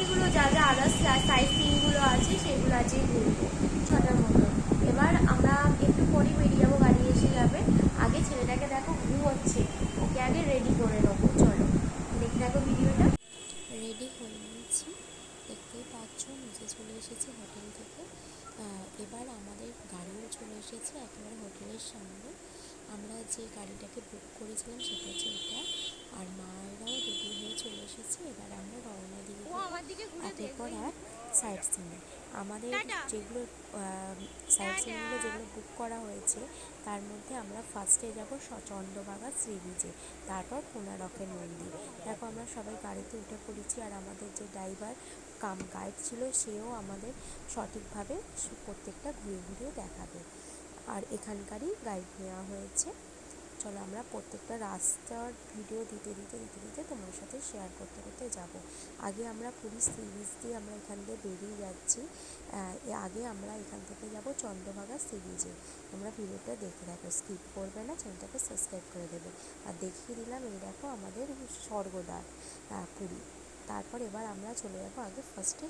এগুলো যা যা আদার্স সিনগুলো আছে, সেগুলো আজকে ঘুরবো ছটার মতো। এবার আমরা একটু পরে বেরিয়ে যাব গাড়ি এসে যাবে। আগে ছেলেটাকে দেখো ঘুমোচ্ছে ওকে আগে রেডি করে নেব। চলো দেখতে দেখো ভিডিওটা। রেডি হয়ে নিয়েছি। দেখতেই পাচ্ছ নিচে চলে এসেছি হোটেল থেকে। এবার আমাদের গাড়িও চলে এসেছে একেবারে হোটেলের সামনে। আমরা যে গাড়িটাকে বুক করেছিলাম, সেটা হচ্ছে এটা। আর মায়েরাও রেডি হয়ে চলে এসেছে। এবার আমরা রওনা দিয়ে পর এক সাইট সিনে আমাদের যেগুলো সাইট সিনগুলো যেগুলো বুক করা হয়েছে তার মধ্যে আমরা ফার্স্টে যাব চন্দ্রভাগা সি বিচে তারপর কোনারকের মন্দির। দেখো আমরা সবাই গাড়িতে উঠে পড়েছি আর আমাদের যে ড্রাইভার কাম গাইড ছিল সেও আমাদের সঠিকভাবে প্রত্যেকটা ঘুরে ঘুরে দেখাবে। আর এখানকারই গাইড নেওয়া হয়েছে। চলো আমরা প্রত্যেকটা রাস্তার ভিডিও দিতে দিতে দিতে দিতে তোমার সাথে শেয়ার করতে করতে যাব। আগে আমরা পুরী সি বিচ দিয়ে আমরা এখান দিয়ে বেরিয়ে যাচ্ছি। আগে আমরা এখান থেকে যাব চন্দ্রভাগা সি বিচে তোমরা ভিডিওটা দেখে থাকো স্কিপ করবে না চ্যানেলটাকে সাবস্ক্রাইব করে দেবে। আর দেখিয়ে দিলাম, এই দেখো আমাদের স্বর্গদ্বার পুরী। তারপর এবার আমরা চলে যাব আগে ফার্স্টে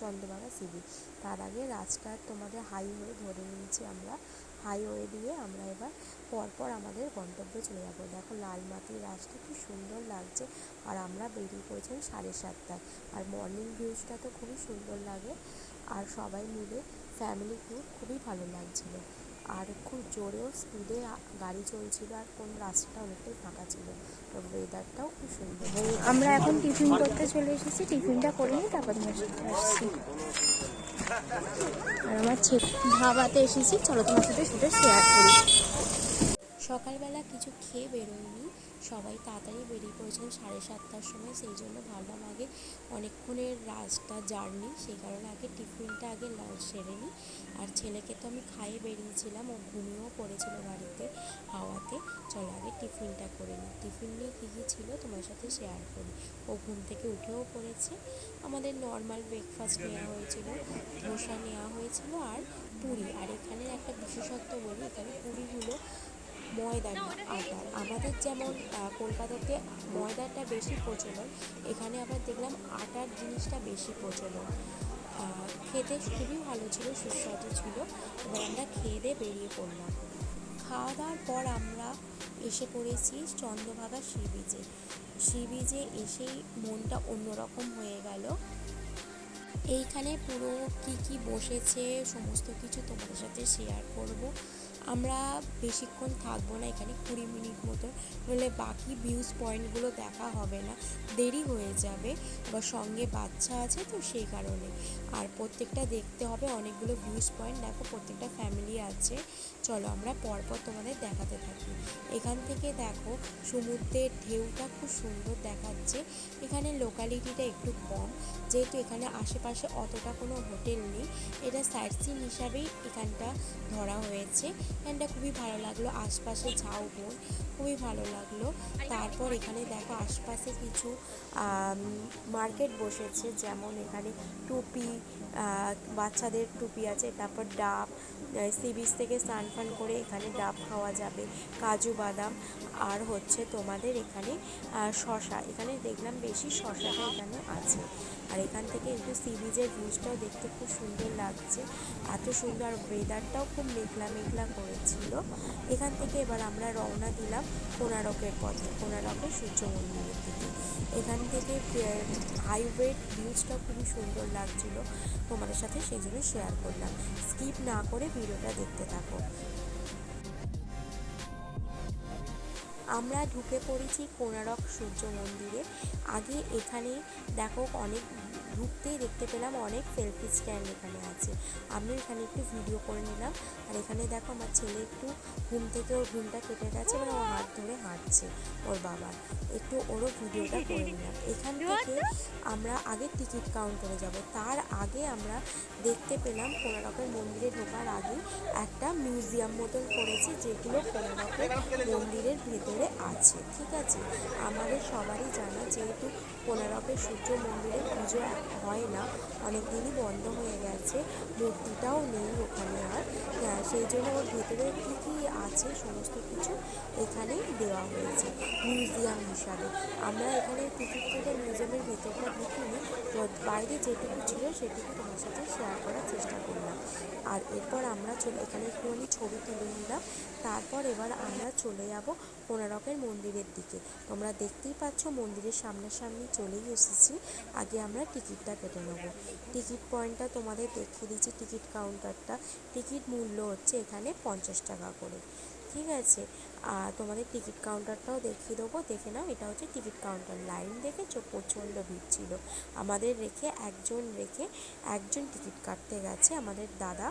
চন্দ্রভাগা সি বিচ তার আগে রাস্তার তোমাদের হাইওয়ে ধরে নিয়েছি আমরা। হাইওয়ে দিয়ে আমরা এবার পরপর আমাদের গন্তব্যে চলে যাব। দেখো, লাল মাটির রাস্তা কি সুন্দর লাগছে। আর আমরা বেরিয়ে পড়েছিলাম সাড়ে সাতটায়। আর মর্নিং ভিউজটা তো খুবই সুন্দর লাগে। আর সবাই মিলে ফ্যামিলি ট্যুর খুবই ভালো লাগছিল। আর খুব জোরেও স্পিডে গাড়ি চলছিল আর কোন রাস্তাটা অনেকটাই ফাঁকা ছিল। তো ওয়েদারটাও খুব সুন্দর। আমরা এখন টিফিন করতে চলে এসেছি। টিফিনটা করে নিই তারপর আর আমার ছেলে ধাবাতে এসেছি। চলো তোমার সাথে সেটা শেয়ার করি। সকালবেলা কিছু খেয়ে বেরোয়নি। সবাই তাড়াতাড়ি বেরিয়ে পড়েছিলাম সাড়ে সাতটার সময়, সেই জন্য ভাবলাম আগে অনেকক্ষণের রাস্তা জার্নি সেই কারণে আগে টিফিনটা আগে লাঞ্চ সেরে নিই। আর ছেলেকে তো আমি খাইয়ে বেরিয়েছিলাম, ও ঘুমিয়েও পড়েছিল বাড়িতে, হাওয়াতে। চলো আগে টিফিনটা করে নিই। টিফিন নিয়ে কী কী ছিল তোমার সাথে শেয়ার করি। ও ঘুম থেকে উঠেও পড়েছে। আমাদের নর্মাল ব্রেকফাস্ট নেওয়া হয়েছিল, ধোসা নেওয়া হয়েছিল আর পুরি। আর এখানে একটা বিশেষত্ব বলি, এখানে পুরিগুলো ময়দা আটার আমাদের যেমন কলকাতাতে ময়দাটা বেশি প্রচলন, এখানে আবার দেখলাম আটার জিনিসটা বেশি প্রচলন। খেতে খুবই ভালো ছিল, সুস্বাদু ছিল এবার আমরা খেয়ে দিয়ে বেরিয়ে পড়লাম। খাওয়া দাওয়ার পর আমরা এসে পড়েছি চন্দ্রভাগা সি বিচে। সি বিচে এসেই মনটা অন্যরকম হয়ে গেল। এইখানে পুরো কি কি বসেছে, সমস্ত কিছু তোমাদের সাথে শেয়ার করব। আমরা বেশিক্ষণ থাকব না এখানে, কুড়ি মিনিট মতো নইলে বাকি ভিউজ পয়েন্টগুলো দেখা হবে না, দেরি হয়ে যাবে। বা সঙ্গে বাচ্চা আছে তো সেই কারণে। আর প্রত্যেকটা দেখতে হবে, অনেকগুলো ভিউজ পয়েন্ট দেখো প্রত্যেকটা ফ্যামিলি আছে। চলো আমরা পরপর তোমাদের দেখাতে থাকি। এখান থেকে দেখো, সমুদ্রের ঢেউটা খুব সুন্দর দেখাচ্ছে। এখানে লোকালিটিটা একটু কম, যেহেতু এখানে আশেপাশে অতটা কোনো হোটেল নেই। এটা সাইট সিন হিসাবেই এখানটা ধরা হয়েছে। এখানটা খুবই ভালো লাগল, আশপাশে ঝাউবন খুবই ভালো লাগল। তারপর এখানে দেখো আশপাশে কিছু মার্কেট বসেছে, যেমন এখানে টুপি বাচ্চাদের টুপি আছে, তারপর ডাব সি বিচ থেকে স্নান ফান করে এখানে ডাব খাওয়া যাবে, কাজু বাদাম, আর হচ্ছে তোমাদের এখানে শশা এখানে দেখলাম বেশি শশাটা এখানে আছে, আর এখান থেকে একটু সি বিচের ভিউজটাও দেখতে খুব সুন্দর লাগছে, এত সুন্দর ওয়েদারটাও খুব মেঘলা মেঘলা করেছিল, এখান থেকে এবার আমরা রওনা দিলাম কোনারকের পথে, কোনারকের সূর্য মন্দিরের দিকে, এখান থেকে হাইওয়ের ভিউজটা খুবই সুন্দর লাগছিল তোমাদের সাথে সেই জন্য শেয়ার করলাম। স্কিপ না করে ভিডিওটা দেখতে থাকো। আমরা ঢুকে পড়েছি কোনারক সূর্য মন্দিরে। আগে এখানে দেখো অনেক ঢুকতেই দেখতে পেলাম অনেক সেলফি স্ট্যান্ড এখানে আছে। আমি এখানে একটু ভিডিও করে নিলাম। আর এখানে দেখো আমার ছেলে একটু ঘুম থেকে ওর ঘুমটা কেটে গেছে মানে ও হাত ধরে হাঁটছে ওর বাবা একটু ওরও ভিডিওটা করে নিলাম। এখান থেকে আমরা আগে টিকিট কাউন্টারে যাব। তার আগে আমরা দেখতে পেলাম কোনারকের মন্দিরে ঢোকার আগে একটা মিউজিয়াম মতন করেছে যেগুলো কোনারকের মন্দিরের ভেতরে আছে। ঠিক আছে? আমাদের সবারই জানা যেহেতু কোনারকের সূর্য মন্দিরে পুজো এখন হয় না। অনেক দিনই বন্ধ হয়ে গেছে। মূর্তিটাও নেই ওখানে আর। সেই জন্য ওর ভেতরে কী কী আছে সমস্ত কিছু এখানেই দেওয়া হয়েছে মিউজিয়াম হিসাবে। আমরা এখানে টিকিট কেটে মিউজিয়ামের ভেতরটা ঢুকিনি তো বাইরে যেটুকু ছিল সেটুকু তোমার সাথে শেয়ার করার চেষ্টা করলাম। আর এরপর আমরা চলে, এখানে একটুখানি ছবি তুলে নিলাম। তারপর এবার আমরা চলে যাব কোনারকের মন্দিরের দিকে। তোমরা দেখতেই পাচ্ছ মন্দিরের সামনাসামনি চলেই এসেছি। আগে আমরা টিকিটটা কেটে নেব। টিকিট পয়েন্টটা তোমাদের দেখিয়ে দিচ্ছি, টিকিট কাউন্টারটা টিকিট মূল্য হচ্ছে এখানে পঞ্চাশ টাকা করে। ঠিক আছে? আর তোমাদের টিকিট কাউন্টারটাও দেখিয়ে দেবো। দেখে নাও, এটা হচ্ছে টিকিট কাউন্টার লাইন দেখেছ প্রচণ্ড ভিড় ছিল। আমাদের রেখে একজন রেখে একজন টিকিট কাটতে গেছে, আমাদের দাদা।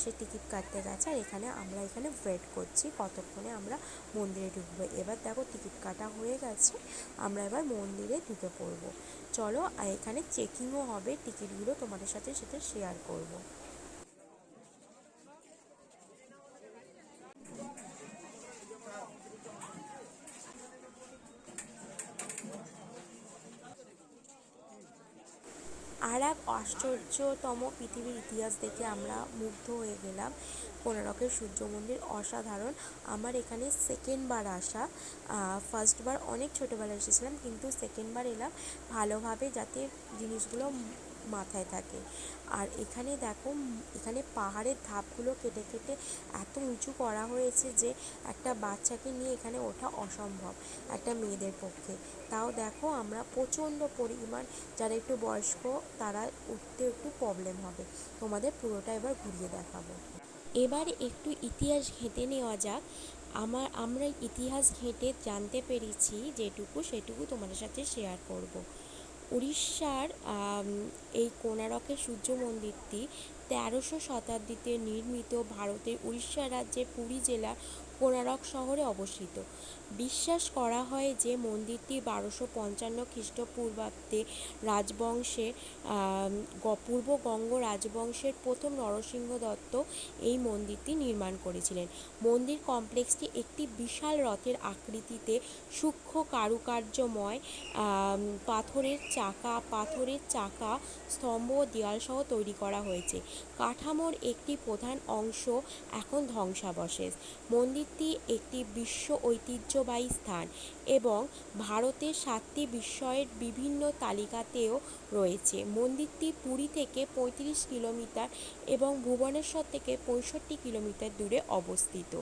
সে টিকিট কাটতে গেছে আর এখানে আমরা এখানে ওয়েট করছি। কতক্ষণে আমরা মন্দিরে ঢুকবো? এবার দেখো টিকিট কাটা হয়ে গেছে, আমরা এবার মন্দিরে ঢুকে পড়ব। চলো, এখানে চেকিংও হবে টিকিটগুলো তোমাদের সাথে সেটা শেয়ার করব। আর এক আশ্চর্যতম পৃথিবীর ইতিহাস দেখে আমরা মুগ্ধ হয়ে গেলাম। কোনারকের সূর্য মন্দির অসাধারণ। আমার এখানে সেকেন্ডবার আসা। ফার্স্টবার অনেক ছোটোবেলায় এসেছিলাম, কিন্তু সেকেন্ডবার এলাম ভালোভাবে যাতে জিনিসগুলো মাথায় থাকে। আর এখানে দেখো, এখানে পাহাড়ের ধাপগুলো কেটে কেটে এত উঁচু করা হয়েছে যে একটা বাচ্চাকে নিয়ে এখানে ওঠা অসম্ভব, একটা মেয়েদের পক্ষে। তাও দেখো, আমরা প্রচণ্ড পরিমাণ যারা একটু বয়স্ক, তারা উঠতে একটু প্রবলেম হবে। তোমাদের পুরোটা এবার ঘুরিয়ে দেখাবো। এবার একটু ইতিহাস ঘেঁটে নেওয়া যাক। আমার, আমরা ইতিহাস ঘেঁটে জানতে পেরেছি যেটুকু সেটুকু তোমাদের সাথে শেয়ার করব। উড়িষ্যার এই কোনারকের সূর্য মন্দিরটি তেরোশো শতাব্দীতে নির্মিত ভারতের উড়িষ্যা রাজ্যের পুরী জেলার কোনারক শহরে অবস্থিত। বিশ্বাস করা হয় যে মন্দিরটি বারোশো পঞ্চান্ন খ্রিস্টপূর্বাব্দে রাজবংশের পূর্ব গঙ্গ রাজবংশের প্রথম নরসিংহ দত্ত এই মন্দিরটি নির্মাণ করেছিলেন। মন্দির কমপ্লেক্সটি একটি বিশাল রথের আকৃতিতে সূক্ষ্ম কারুকার্যময় পাথরের চাকা পাথরের চাকা, স্তম্ভ, দেয়ালসহ তৈরি করা হয়েছে। কাঠামোর একটি প্রধান অংশ এখন ধ্বংসাবশেষ। মন্দিরটি একটি বিশ্ব ঐতিহ্যবাহী স্থান এবং ভারতের সাতটি বিস্ময়ের বিভিন্ন তালিকাতেও রয়েছে। মন্দিরটি পুরী থেকে পঁয়ত্রিশ কিলোমিটার এবং ভুবনেশ্বর থেকে পঁয়ষট্টি কিলোমিটার দূরে অবস্থিত।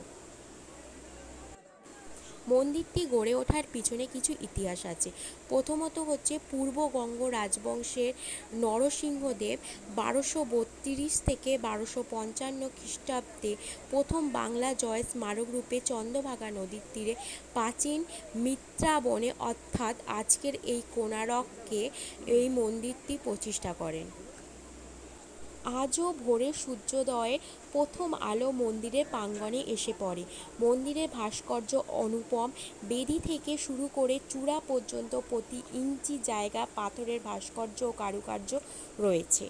মন্দিরটি গড়ে ওঠার পিছনে কিছু ইতিহাস আছে। প্রথমত হচ্ছে পূর্ব গঙ্গ রাজবংশের নরসিংহদেব বারোশো বত্রিশ থেকে বারোশো পঞ্চান্ন খ্রিস্টাব্দে প্রথম বাংলা জয় স্মারক রূপে চন্দ্রভাগা নদীর তীরে প্রাচীন মিত্রাবনে অর্থাৎ আজকের এই কোনারককে এই মন্দিরটি প্রতিষ্ঠা করেন। আজও ভোরে সূর্যোদয়ে প্রথম আলো মন্দিরের প্রাঙ্গণে এসে পড়ে। মন্দিরের ভাস্কর্য, অনুপম, বেদি থেকে শুরু করে চূড়া পর্যন্ত প্রতি ইঞ্চি জায়গা পাথরের ভাস্কর্য ও কারুকার্য রয়েছে।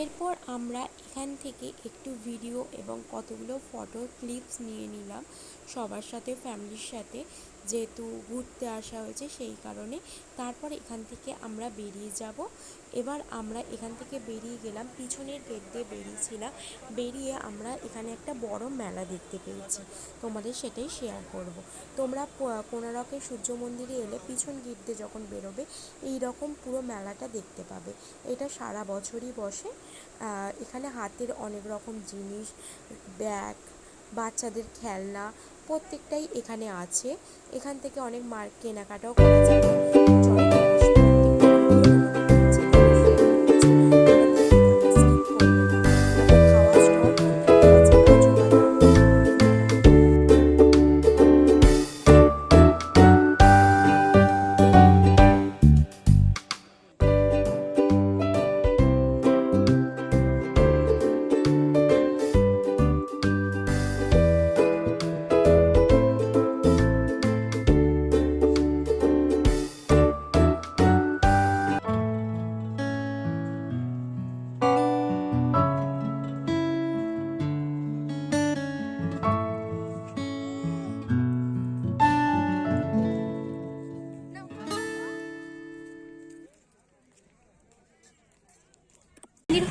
এরপর আমরা এখান থেকে একটু ভিডিও এবং কতগুলো ফটো, ক্লিপস নিয়ে নিলাম সবার সাথে, ফ্যামিলির সাথে। যেহেতু ঘুরতে আসা হয়েছে সেই কারণে তারপর এখান থেকে আমরা বেরিয়ে যাব। এবার আমরা এখান থেকে বেরিয়ে গেলাম, পিছনের গেট দিয়ে বেরিয়েছিলাম। বেরিয়ে আমরা এখানে একটা বড় মেলা দেখতে পেয়েছি। তোমাদের সেটাই শেয়ার করব। তোমরা কোনারকের সূর্য মন্দিরে এলে পিছন গেট দিয়ে যখন বেরোবে এই রকম পুরো মেলাটা দেখতে পাবে। এটা সারা বছরই বসে। এখানে হাতের অনেক রকম জিনিস, ব্যাগ বাচ্চাদের খেলনা প্রত্যেকটাই এখানে আছে। এখান থেকে অনেক মার কেনাকাটাও করা যাবে।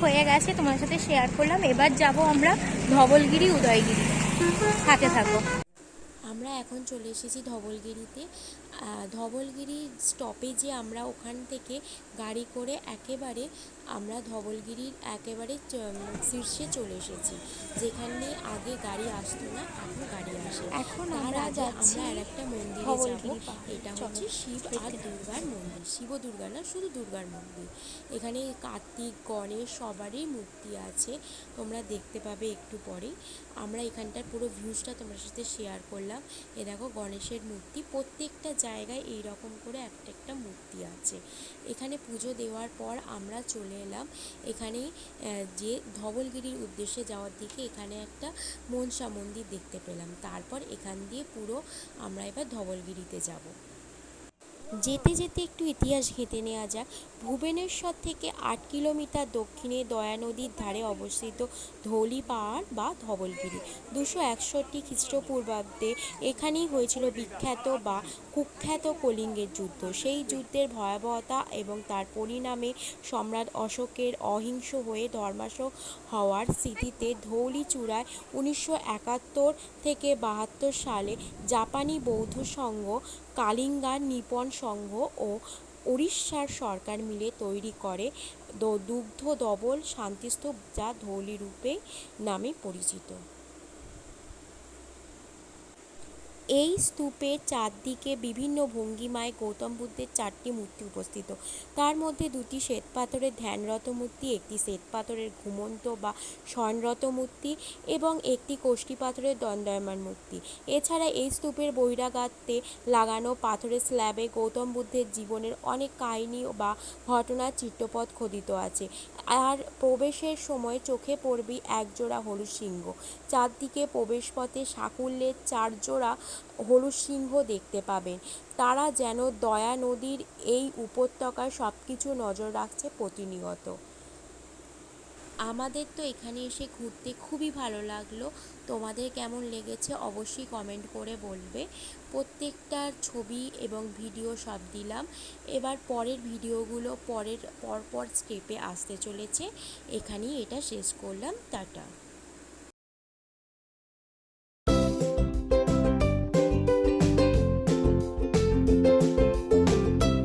হয়ে গেছে, তোমার সাথে শেয়ার করলাম। এবার যাব আমরা ধবলগিরি উদয়গিরি সাথে থাকো। আমরা এখন চলে এসেছি ধবলগিরিতে। ধবলগিরি স্টপেজে আমরা ওখান থেকে গাড়ি করে একেবারে আমরা ধবলগিরির একেবারে শীর্ষে চলে এসেছি। যেখানে আগে গাড়ি আসতো না এখন গাড়ি আসে। এখন তার আমরা আগে যাচ্ছি আমরা আর একটা মন্দিরে যাব। এটা হচ্ছে শিব আর দুর্গার মন্দির। শিব দুর্গা না শুধু দুর্গার মন্দির। এখানে কার্তিক গণেশ সবারই মূর্তি আছে। তোমরা দেখতে পাবে একটু পরেই আমরা এখানটার পুরো ভিউজটা তোমার সাথে শেয়ার করলাম। এ দেখো গণেশের মূর্তি। প্রত্যেকটা জায়গায় এই রকম করে একটা একটা মূর্তি আছে। এখানে পুজো দেওয়ার পর আমরা চলে এলাম। এখানে যে ধবলগিরির উদ্দেশ্যে যাওয়ার দিকে এখানে একটা মনসা মন্দির দেখতে পেলাম। তারপর এখান দিয়ে পুরো আমরা এবার ধবলগিরিতে যাব। যেতে যেতে একটু ইতিহাস ঘেঁটে নেওয়া যাক। ভুবনেশ্বর থেকে আট কিলোমিটার দক্ষিণে দয়া নদীর ধারে অবস্থিত ধৌলি পাহাড় বা ধবলগিরি। দুশো একষট্টি খ্রিস্টপূর্বাব্দে এখানেই হয়েছিল বিখ্যাত বা কুখ্যাত কলিঙ্গের যুদ্ধ। সেই যুদ্ধের ভয়াবহতা এবং তার পরিণামে সম্রাট অশোকের অহিংস হয়ে ধর্মাশক হওয়ার স্মৃতিতে ধৌলি চূড়ায় উনিশশো একাত্তর থেকে বাহাত্তর সালে জাপানি বৌদ্ধ সংঘ কালিঙ্গার নিপন সংঘ ও উড়িষ্যার সরকার মিলে তৈরি করে দুগ্ধ দবল শান্তিস্তূপ যা ধৌলিরূপে নামে পরিচিত। এই স্তূপের চারদিকে বিভিন্ন ভঙ্গিমায় গৌতম বুদ্ধের চারটি মূর্তি উপস্থিত। তার মধ্যে দুটি শ্বেতপাথরের ধ্যানরত মূর্তি, একটি শ্বেতপাথরের ঘুমন্ত বা স্বর্ণরত মূর্তি এবং একটি কোষ্ঠী পাথরের দণ্ডায়মান মূর্তি। এছাড়া এই স্তূপের বহিরাগাতে লাগানো পাথরের স্ল্যাবে গৌতম বুদ্ধের জীবনের অনেক কাহিনী বা ঘটনার চিত্রপথ খোদিত আছে। আর প্রবেশের সময় চোখে পড়বি একজোড়া হলুদ সিংহ। চারদিকে প্রবেশপথে সাকুল্যের চার জোড়া হলুদ সিংহ দেখতে পাবেন। তারা যেন দয়া নদীর এই উপত্যকায় সব কিছু নজর রাখছে প্রতিনিয়ত। আমাদের তো এখানে এসে ঘুরতে খুবই ভালো লাগল। তোমাদের কেমন লেগেছে অবশ্যই কমেন্ট করে বলবে। প্রত্যেকটার ছবি এবং ভিডিও সব দিলাম। এবার পরের ভিডিওগুলো পরের, পরপর স্টেপে আসতে চলেছে। এখানেই এটা শেষ করলাম। টাটা।